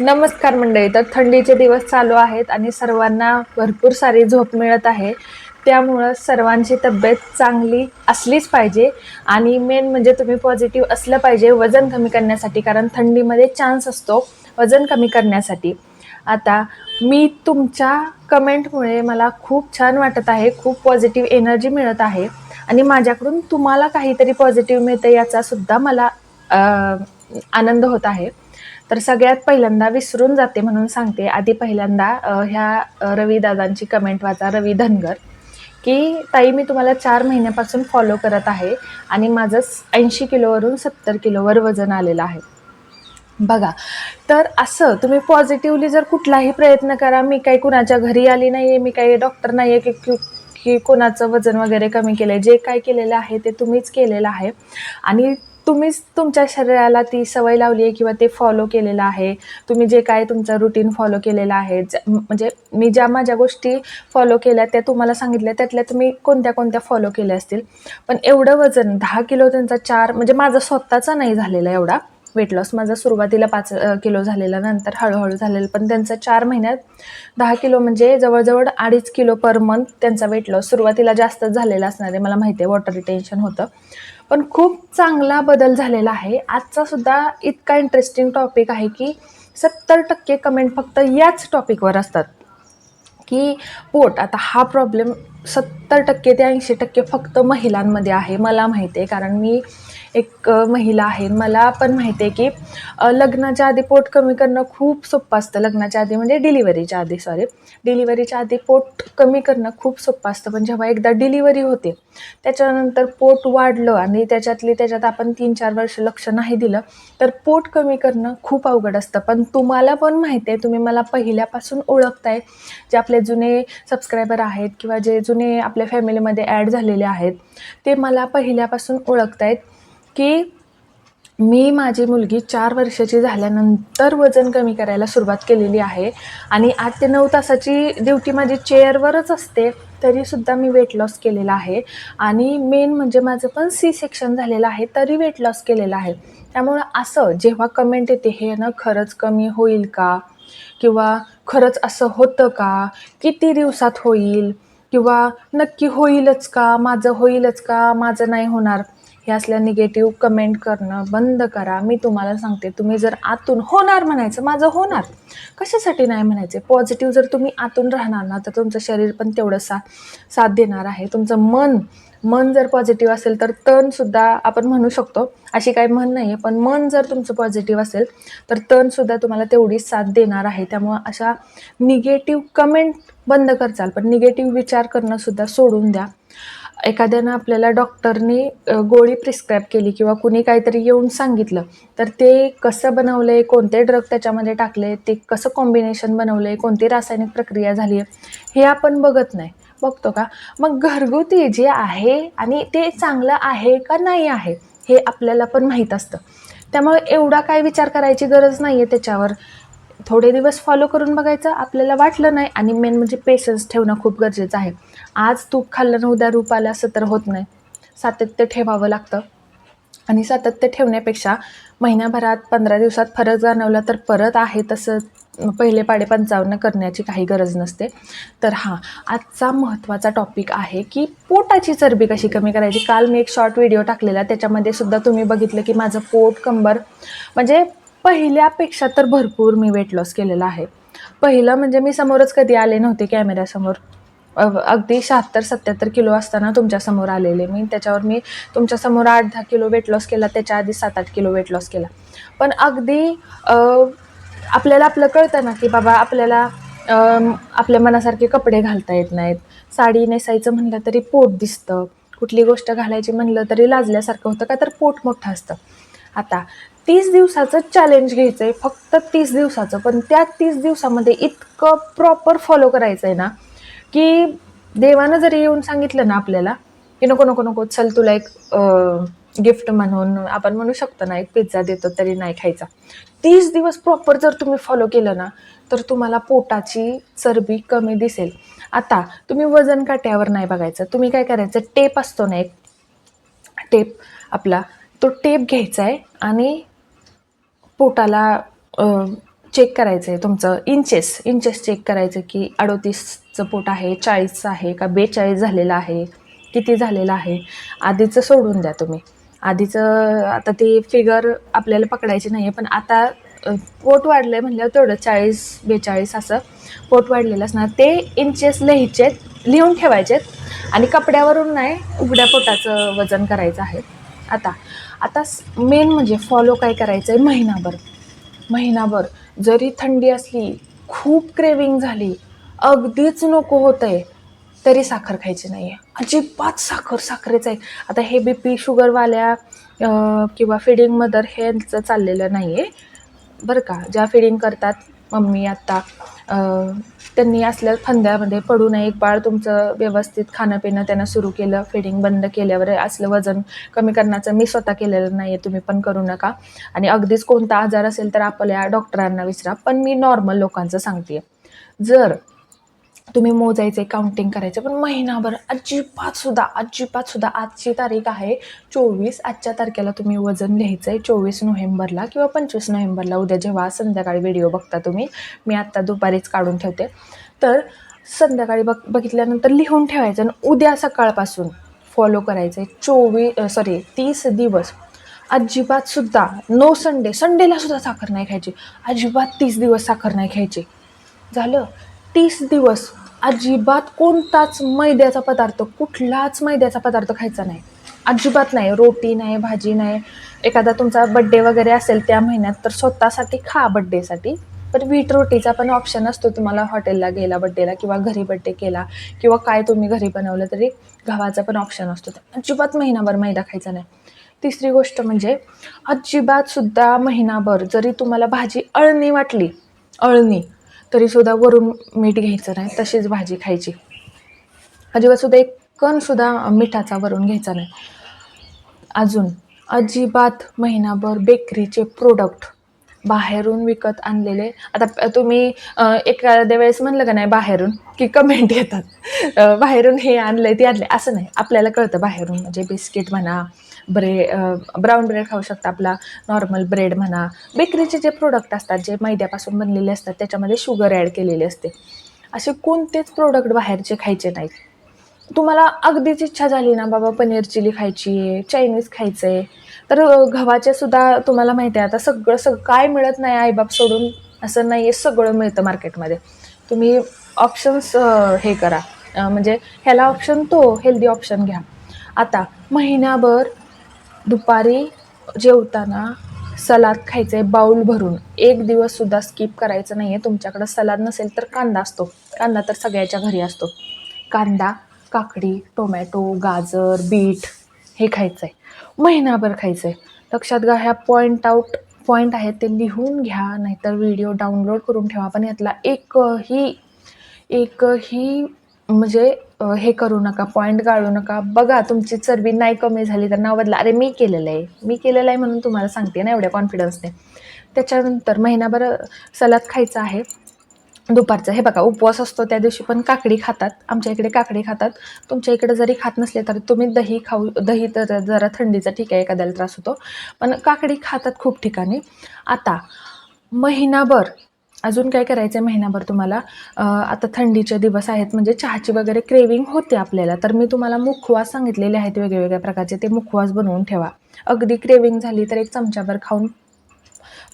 नमस्कार मंडळी तर थंडीचे दिवस चालू आहेत आणि सर्वांना भरपूर सारी झोप मिळत आहे. त्यामुळं सर्वांची तब्येत चांगली असलीच पाहिजे आणि मेन म्हणजे तुम्ही पॉझिटिव्ह असलं पाहिजे वजन कमी करण्यासाठी कारण थंडीमध्ये चान्स असतो वजन कमी करण्यासाठी. आता मी तुमच्या कमेंटमुळे मला खूप छान वाटत आहे खूप पॉझिटिव्ह एनर्जी मिळत आहे आणि माझ्याकडून तुम्हाला काहीतरी पॉझिटिव्ह मिळतं याचासुद्धा मला आनंद होत आहे. तर सगळ्यात पहिल्यांदा विसरून जाते म्हणून सांगते. आधी पहिल्यांदा ह्या रवीदादांची कमेंट वाचा रवी धनगर. की ताई मी तुम्हाला चार महिन्यापासून फॉलो करत आहे आणि माझं ऐंशी किलोवरून सत्तर किलोवर वजन आलेलं आहे. बघा तर असं तुम्ही पॉझिटिव्हली जर कुठलाही प्रयत्न करा मी काही कुणाच्या घरी आली नाही आहे मी काही डॉक्टर नाही आहे की की की कोणाचं वजन वगैरे कमी केलं आहे जे काय केलेलं आहे ते तुम्हीच केलेलं आहे. आणि तुम्हीच तुमच्या शरीराला ती सवय लावली आहे किंवा ते फॉलो केलेलं आहे? तुम्ही जे काय तुमचं रुटीन फॉलो केलेलं आहे ज- म्हणजे मी ज्या माझ्या गोष्टी फॉलो केल्या त्या तुम्हाला सांगितल्या त्यातल्या तुम्ही कोणत्या कोणत्या फॉलो केल्या असतील? पण एवढं वजन दहा किलो त्यांचा चार म्हणजे माझं स्वतःचा नाही झालेला एवढा वेट लॉस माझा सुरुवातीला पाच किलो झालेला नंतर हळूहळू झालेलं पण त्यांचं चार महिन्यात दहा किलो म्हणजे जवळजवळ अडीच किलो पर मंथ त्यांचा वेट लॉस सुरुवातीला जास्तच झालेला असणार आहे मला माहिती आहे वॉटर रिटेन्शन होतं. पण खूप चांगला बदल झालेला आहे. आजचा सुद्धा इतका इंटरेस्टिंग टॉपिक आहे की सत्तर टक्के कमेंट फक्त याच टॉपिकवर असतात. की पोट आता हा प्रॉब्लेम सत्तर टक्के ते ऐंशी टक्के फक्त महिलांमध्ये आहे मला माहिती आहे कारण मी एक महिला आहे. मला पण माहिती आहे की लग्नाच्या आधी पोट कमी करणं खूप सोपं असतं. लग्नाच्या आधी म्हणजे डिलिव्हरीच्या आधी सॉरी डिलिव्हरीच्या आधी पोट कमी करणं खूप सोपं असतं. पण जेव्हा एकदा डिलिव्हरी होते त्याच्यानंतर पोट वाढलं आणि त्याच्यातली त्याच्यात आपण तीन चार वर्ष लक्ष नाही दिलं तर पोट कमी करणं खूप अवघड असतं. पण तुम्हाला पण माहिती आहे तुम्ही मला पहिल्यापासून ओळखताय जे आपले जुने सबस्क्रायबर आहेत किंवा जे जुने आपल्या फॅमिलीमध्ये ॲड झालेले आहेत ते मला पहिल्यापासून ओळखतायत. की मी माझी मुलगी चार वर्षाची झाल्यानंतर वजन कमी करायला सुरुवात केलेली आहे. आणि आठ ते नऊ तासाची ड्युटी माझी चेअरवरच असते तरीसुद्धा मी वेट लॉस केलेला आहे. आणि मेन म्हणजे माझं पण सी सेक्शन झालेलं आहे तरी वेट लॉस केलेलं आहे. त्यामुळं असं जेव्हा कमेंट येते हे ना खरंच कमी होईल का? किंवा खरंच असं होतं का? किती दिवसात होईल? किंवा नक्की होईलच का? माझं होईलच का? माझं नाही होणार. हे असल्या निगेटिव्ह कमेंट करणं बंद करा. मी तुम्हाला सांगते तुम्ही जर आतून होणार म्हणायचं माझं होणार. कशासाठी नाही म्हणायचे? पॉझिटिव्ह जर तुम्ही आतून राहणार ना तर तुमचं शरीर पण तेवढं सा साथ देणार आहे. तुमचं मन मन जर पॉझिटिव्ह असेल तर तणसुद्धा आपण म्हणू शकतो. अशी काही म्हण नाही आहे पण मन जर तुमचं पॉझिटिव्ह असेल तर तणसुद्धा तुम्हाला तेवढीच साथ देणार आहे. त्यामुळं अशा निगेटिव्ह कमेंट बंद करचाल पण निगेटिव्ह विचार करणंसुद्धा सोडून द्या. एखाद्यानं आपल्याला डॉक्टरनी गोळी प्रिस्क्राईब केली किंवा कुणी काहीतरी येऊन सांगितलं तर ते कसं बनवलं आहे कोणते ड्रग त्याच्यामध्ये टाकले ते कसं कॉम्बिनेशन बनवलं आहे कोणती रासायनिक प्रक्रिया झाली आहे हे आपण बघत नाही. बघतो का? मग घरगुती जे आहे आणि ते चांगलं आहे का नाही आहे हे आपल्याला पण माहीत असतं. त्यामुळे एवढा काय विचार करायची गरज नाही आहे त्याच्यावर. थोडे दिवस फॉलो करून बघायचं आपल्याला वाटलं नाही आणि मेन म्हणजे पेशन्स ठेवणं खूप गरजेचं आहे. आज तूप खाल्लं ना उद्या रूप आलं असं तर होत नाही. सातत्य ठेवावं लागतं. आणि सातत्य ठेवण्यापेक्षा महिन्याभरात पंधरा दिवसात फरक जाणवला तर परत आहे तसं पहिले पाडे पंचावन्न करण्याची काही गरज नसते. तर हां आजचा महत्त्वाचा टॉपिक आहे की पोटाची चरबी कशी कमी करायची? काल मी एक शॉर्ट व्हिडिओ टाकलेला त्याच्यामध्ये सुद्धा तुम्ही बघितलं की माझं पोट कंबर म्हणजे पहिल्यापेक्षा तर भरपूर मी वेट लॉस केलेला आहे. पहिलं म्हणजे मी समोरच कधी आले नव्हते कॅमेऱ्यासमोर अगदी शहात्तर सत्याहत्तर किलो असताना तुमच्यासमोर आलेले. मी त्याच्यावर मी तुमच्यासमोर आठ दहा किलो वेट लॉस केला त्याच्या आधी सात आठ किलो वेट लॉस केला. पण अगदी आपल्याला आपलं कळतं ना की बाबा आपल्याला आपल्या मनासारखे कपडे घालता येत नाहीत. साडी नेसायचं म्हणलं तरी पोट दिसतं. कुठली गोष्ट घालायची म्हणलं तरी लाजल्यासारखं होतं का तर पोट मोठं असतं. आता तीस दिवसाचं चॅलेंज घ्यायचं आहे फक्त तीस दिवसाचं. पण त्या तीस दिवसामध्ये इतकं प्रॉपर फॉलो करायचं आहे ना की देवानं जरी येऊन सांगितलं ना आपल्याला की नको नको नको चल तुला एक गिफ्ट म्हणून आपण म्हणू शकतो ना एक पिझ्झा देतो तरी नाही खायचा. तीस दिवस प्रॉपर जर तुम्ही फॉलो केलं ना तर तुम्हाला पोटाची चरबी कमी दिसेल. आता तुम्ही वजन काट्यावर नाही बघायचं. तुम्ही काय करायचं टेप असतो ना एक टेप आपला तो टेप घ्यायचा आहे आणि पोटाला चेक करायचं आहे तुमचं इंचेस इंचेस चेक करायचं की चं पोट आहे चाळीसचं आहे का बेचाळीस झालेलं आहे किती झालेलं आहे आधीचं सोडून द्या तुम्ही. आधीचं आता ते फिगर आपल्याला पकडायची नाही आहे पण आता पोट वाढलं आहे म्हणल्यावर तेवढं चाळीस बेचाळीस असं पोट वाढलेलं असणार. ते इंचेस लिहायचे लिहून ठेवायचे आणि कपड्यावरून नाही उघड्या पोटाचं वजन करायचं आहे. आता आता मेन म्हणजे फॉलो काय करायचं आहे महिनाभर. महिनाभर. जरी थंडी असली खूप क्रेविंग झाली अगदीच नको होतं आहे तरी साखर खायची नाही आहे अजिबात साखर साखरेचं आहे. आता हे बी पी शुगरवाल्या किंवा फिडिंग मदर हेचं चाललेलं नाही आहे बरं का ज्या फिडिंग करतात मम्मी आत्ता त्यांनी असल्या फंद्यामध्ये पडू नये. एक बाळ तुमचं व्यवस्थित खाणं पिणं त्यांना सुरू केलं फिडिंग बंद केल्यावर असलं वजन कमी करण्याचं मी स्वतः केलेलं नाही आहे तुम्ही पण करू नका. आणि अगदीच कोणता आजार असेल तर आपल्या डॉक्टरांना विचारा पण मी नॉर्मल लोकांचं सांगते जर तुम्ही मोजायचे काउंटिंग करायचं. पण महिनाभर अजिबात सुद्धा अजिबात सुद्धा आजची तारीख आहे चोवीस आजच्या तारखेला तुम्ही वजन लिहायचं आहे चोवीस नोव्हेंबरला किंवा पंचवीस नोव्हेंबरला. उद्या जेव्हा संध्याकाळी व्हिडिओ बघता तुम्ही मी आत्ता दुपारीच काढून ठेवते. तर संध्याकाळी बघ बघितल्यानंतर लिहून ठेवायचं आणि उद्या सकाळपासून फॉलो करायचं आहे चोवीस सॉरी तीस दिवस. अजिबात सुद्धा नो संडे संडेला सुद्धा साखर नाही खायची. अजिबात तीस दिवस साखर नाही खायची. झालं? तीस दिवस अजिबात कोणताच मैद्याचा पदार्थ कुठलाच मैद्याचा पदार्थ खायचा नाही. अजिबात नाही. रोटी नाही भाजी नाही. एखादा तुमचा बड्डे वगैरे असेल त्या महिन्यात तर स्वतःसाठी खा बड्डेसाठी पण वीट रोटीचा पण ऑप्शन असतो तुम्हाला हॉटेलला गेला बड्डेला किंवा घरी बड्डे केला किंवा काय तुम्ही घरी बनवलं तरी गव्हाचा पण ऑप्शन असतो. अजिबात महिनाभर मैदा खायचा नाही. तिसरी गोष्ट म्हणजे अजिबात सुद्धा महिनाभर जरी तुम्हाला भाजी अळणी वाटली अळणी तरीसुद्धा वरून मीठ घ्यायचं नाही तशीच भाजी खायची. अजिबातसुद्धा एक कणसुद्धा मिठाचा वरून घ्यायचा नाही. अजून अजिबात महिनाभर बेकरीचे प्रोडक्ट बाहेरून विकत आणलेले. आता तुम्ही एखाद्या वेळेस म्हणलं का नाही बाहेरून की कमेंट येतात. बाहेरून हे आणलं ते आणले असं नाही. आपल्याला कळतं बाहेरून म्हणजे बिस्किट म्हणा ब्रे ब्राऊन ब्रेड खाऊ शकता आपला नॉर्मल ब्रेड म्हणा. बेकरीचे जे प्रोडक्ट असतात जे मैद्यापासून बनलेले असतात त्याच्यामध्ये शुगर ॲड केलेली असते. असे कोणतेच प्रोडक्ट बाहेरचे खायचे नाहीत. तुम्हाला अगदीच इच्छा झाली ना बाबा पनीर चिली खायची आहे चायनीज खायचं. आहे तर गव्हाचे सुद्धा तुम्हाला माहिती आहे आता सगळं सगळं काय मिळत नाही आईबाप सोडून असं नाही आहे सगळं मिळतं मार्केटमध्ये. तुम्ही ऑप्शन्स हे करा. म्हणजे ह्याला ऑप्शन तो हेल्दी ऑप्शन घ्या. आता महिन्याभर दुपारी जेवताना सलाद खायचं आहे बाऊल भरून. एक दिवससुद्धा स्किप करायचं नाही आहे तुमच्याकडं सलाद नसेल तर कांदा असतो. कांदा तर सगळ्याच्या घरी असतो. कांदा काकडी टोमॅटो गाजर बीट हे खायचं आहे महिनाभर खायचं आहे लक्षात घ्या ह्या पॉईंट आउट पॉईंट आहेत ते लिहून घ्या नाहीतर व्हिडिओ डाउनलोड करून ठेवा. पण यातला एकही एकही म्हणजे हे करू नका पॉईंट गाळू नका. बघा तुमची चरबी नाही कमी झाली तर नाव बदला. अरे मी केलेलं आहे. मी केलेलं आहे म्हणून तुम्हाला सांगते ना एवढ्या कॉन्फिडन्सने त्याच्यानंतर महिनाभर सलाद खायचं आहे. दुपारचं. हे बघा उपवास असतो त्या दिवशी पण काकडी खातात. आमच्या इकडे काकडी खातात. तुमच्या इकडे जरी खात नसले तर तुम्ही दही खाऊ दही तर जरा थंडीचा ठीक आहे एखाद्याला त्रास होतो. पण काकडी खातात खूप ठिकाणी. आता महिनाभर अजून काय करायचं आहे महिनाभर तुम्हाला? आता थंडीचे दिवस आहेत म्हणजे चहाची वगैरे क्रेविंग होते आपल्याला. तर मी तुम्हाला मुखवास सांगितलेले आहेत वेगवेगळ्या प्रकारचे ते मुखवास बनवून ठेवा. अगदी क्रेविंग झाली तर एक चमच्याभर खाऊन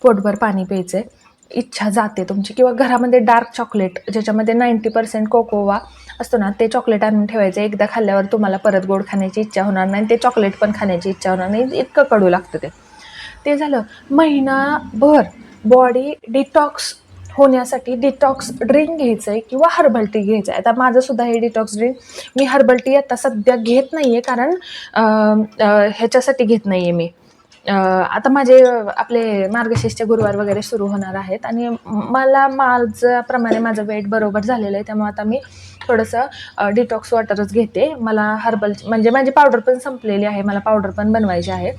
पोटभर पाणी प्यायचं आहे इच्छा जाते तुमची. किंवा घरामध्ये डार्क चॉकलेट ज्याच्यामध्ये नाईंटी पर्सेंट कोकोवा असतो ना ते चॉकलेट आणून ठेवायचं एकदा खाल्ल्यावर तुम्हाला परत गोड खाण्याची इच्छा होणार नाही ते चॉकलेट पण खाण्याची इच्छा होणार नाही. इतकं कडू लागतं ते. ते झालं. महिनाभर बॉडी डिटॉक्स होण्यासाठी डिटॉक्स ड्रिंक घ्यायचं आहे किंवा हर्बल टी घ्यायचं आहे आता माझं सुद्धा हे डिटॉक्स ड्रिंक मी हर्बल टी आता सध्या घेत नाही आहे कारण ह्याच्यासाठी घेत नाही आहे मी आता माझे आपले मार्गशीर्षचे गुरुवार वगैरे सुरू होणार आहेत आणि मला माझ्याप्रमाणे माझं वेट बरोबर झालेलं आहे. त्यामुळे आता मी थोडंसं डिटॉक्स वॉटरच घेते. मला हर्बल म्हणजे माझी पावडर पण संपलेली आहे. मला पावडर पण बनवायची आहे.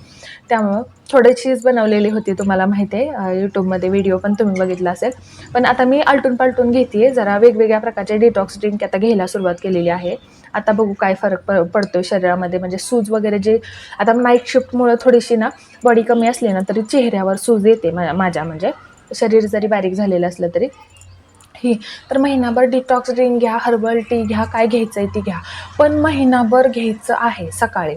त्यामुळं थोडीशीच बनवलेली होती तुम्हाला माहिती आहे. यूट्यूबमध्ये व्हिडिओ पण तुम्ही बघितला असेल. पण आता मी आलटून पालटून घेते जरा वेगवेगळ्या प्रकारचे डिटॉक्स ड्रिंक आता घ्यायला सुरुवात केलेली आहे. आता बघू काय फरक प पडतो शरीरामध्ये. म्हणजे सूज वगैरे जे आता नाईट शिफ्टमुळं थोडीशी ना बॉडी कमी असली ना तरी चेहऱ्यावर सूज येते मा माझ्या. म्हणजे शरीर जरी बारीक झालेलं असलं तरी. ही तर महिनाभर डिटॉक्स ड्रिंक घ्या हर्बल टी घ्या काय घ्यायचं आहे ती घ्या. पण महिनाभर घ्यायचं आहे सकाळी.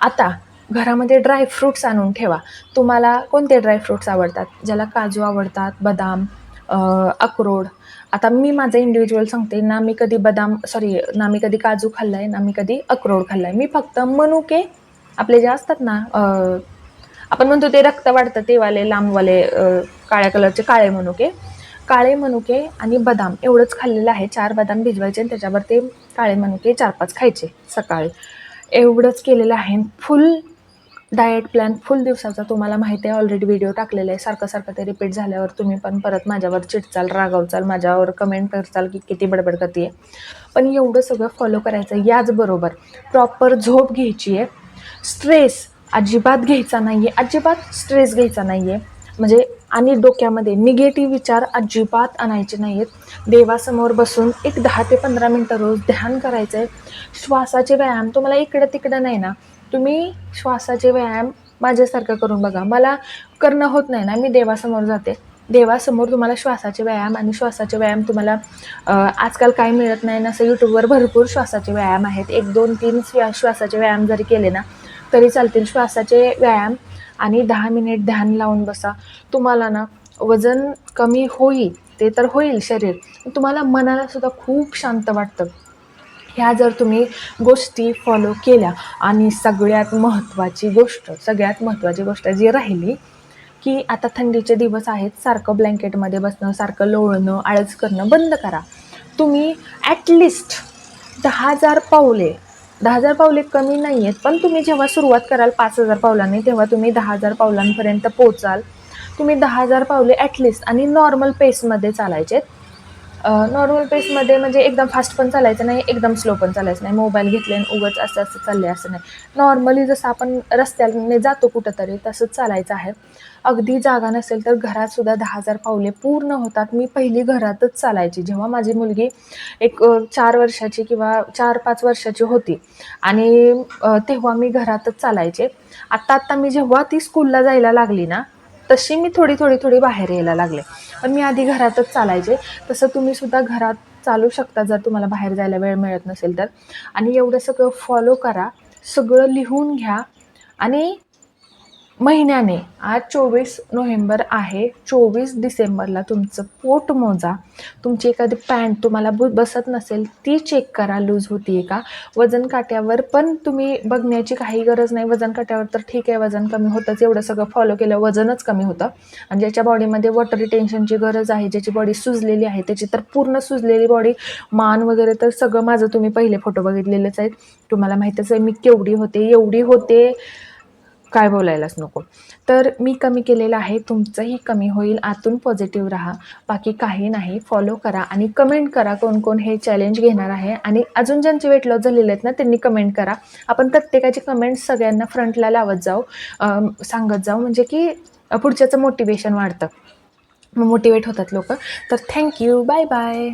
आता घरामध्ये ड्रायफ्रूट्स आणून ठेवा. तुम्हाला कोणते ड्रायफ्रूट्स आवडतात? ज्याला काजू आवडतात बदाम अक्रोड. आता मी माझं इंडिव्हिज्युअल सांगते ना मी कधी बदाम सॉरी ना मी कधी काजू खाल्ला आहे ना मी कधी अक्रोड खाल्ला आहे मी फक्त मनुके आपले जे असतात ना आपण म्हणतो ते रक्त वाढतं ते वाले लांबवाले काळ्या कलरचे काळे मनुके. काळे मनुके आणि बदाम एवढंच खाल्लेलं आहे. चार बदाम भिजवायचे आणि त्याच्यावर ते काळे मनुके चार पाच खायचे सकाळी. एवढंच केलेलं आहे. फुल डाएट प्लॅन फुल दिवसाचा तुम्हाला माहिती आहे ऑलरेडी व्हिडिओ टाकलेला आहे. सारखं सारखं ते रिपीट झाल्यावर तुम्ही पण परत माझ्यावर चिडचाल रागावचाल माझ्यावर कमेंट करचाल की किती बडबड करते पण एवढं सगळं फॉलो करायचं याचबरोबर प्रॉपर झोप घ्यायची आहे. स्ट्रेस अजिबात घ्यायचा नाही आहे अजिबात स्ट्रेस घ्यायचा नाही आहे म्हणजे आणि डोक्यामध्ये निगेटिव्ह विचार अजिबात आणायचे नाही आहेत देवासमोर बसून एक दहा ते पंधरा मिनटं रोज ध्यान करायचं आहे श्वासाचे व्यायाम तुम्हाला इकडं तिकडं नाही ना तुम्ही श्वासाचे व्यायाम माझ्यासारखं करून बघा. मला करणं होत नाही ना मी देवासमोर जाते. देवासमोर तुम्हाला श्वासाचे व्यायाम आणि श्वासाचे व्यायाम तुम्हाला आजकाल काय मिळत नाही ना असं यूट्यूबवर भरपूर श्वासाचे व्यायाम आहेत. एक दोन तीन श्वा श्वासाचे व्यायाम जरी केले ना तरी चालतील. श्वासाचे व्यायाम आणि दहा मिनिट ध्यान लावून बसा. तुम्हाला ना वजन कमी होईल ते तर होईल शरीर. तुम्हाला मनाला सुद्धा खूप शांत वाटतं. ह्या जर तुम्ही गोष्टी फॉलो केल्या आणि सगळ्यात महत्त्वाची गोष्ट सगळ्यात महत्त्वाची गोष्ट जी राहिली की आता थंडीचे दिवस आहेत सारखं ब्लँकेटमध्ये बसणं सारखं लोळणं आळस करणं बंद करा. तुम्ही ॲटलिस्ट दहा हजार पावले दहा हजार पावले कमी नाही आहेत पण तुम्ही जेव्हा सुरुवात कराल पाच हजार पावलांनी तेव्हा तुम्ही दहा हजार पावलांपर्यंत पोचाल. तुम्ही दहा हजार पावले ॲटलिस्ट आणि नॉर्मल पेसमध्ये चालायचे नॉर्मल पेसमध्ये म्हणजे एकदम फास्ट पण चालायचं नाही एकदम स्लो पण चालायचं नाही. मोबाईल घेतले आणि उगाच असं असं चालले असं नाही. नॉर्मली जसं आपण रस्त्याने जातो कुठंतरी तसंच चालायचं आहे. अगदी जागा नसेल तर घरातसुद्धा दहा हजार पावले पूर्ण होतात. मी पहिली घरातच चालायची. जेव्हा माझी मुलगी एक चार वर्षाची किंवा चार पाच वर्षाची होती आणि तेव्हा मी घरातच चालायचे. आत्ता आत्ता मी जेव्हा ती स्कूलला जायला लागली ना तशी मी थोडी थोडी थोडी बाहेर यायला लागले. पण मी आधी घरातच चालायचे. तसं तुम्ही सुद्धा घरात चालू शकता जर तुम्हाला बाहेर जायला वेळ मिळत नसेल तर. आणि एवढं सगळं फॉलो करा. सगळं लिहून घ्या. आणि महिन्याने आज चोवीस नोव्हेंबर आहे चोवीस डिसेंबरला तुमचं पोट मोजा. तुमची एखादी पॅन्ट तुम्हाला ब बसत नसेल ती चेक करा लूज होती का? वजन काट्यावर पण तुम्ही बघण्याची काही गरज नाही. वजन काट्यावर तर ठीक आहे वजन कमी होतंच. एवढं सगळं फॉलो केलं वजनच कमी होतं. आणि ज्याच्या बॉडीमध्ये वॉटर रिटेन्शनची गरज आहे ज्याची बॉडी सुजलेली आहे त्याची तर पूर्ण सुजलेली बॉडी मान वगैरे तर सगळं माझं तुम्ही पहिले फोटो बघितलेलेच आहेत. तुम्हाला माहीतच आहे मी केवढी होते एवढी होते. काय बोलायलाच नको. तर मी कमी केलेलं आहे तुमचंही कमी होईल आतून पॉझिटिव्ह राहा. बाकी काही नाही फॉलो करा आणि कमेंट करा कोण कोण हे चॅलेंज घेणार आहे. आणि अजून ज्यांचे वेट लॉस झालेले आहेत ना त्यांनी कमेंट करा. आपण प्रत्येकाची कमेंट सगळ्यांना फ्रंटला लावत जाऊ. सांगत जाऊ. म्हणजे की पुढच्याचं मोटिवेशन वाढतं. मोटिवेट होतात लोक. तर थँक्यू बाय बाय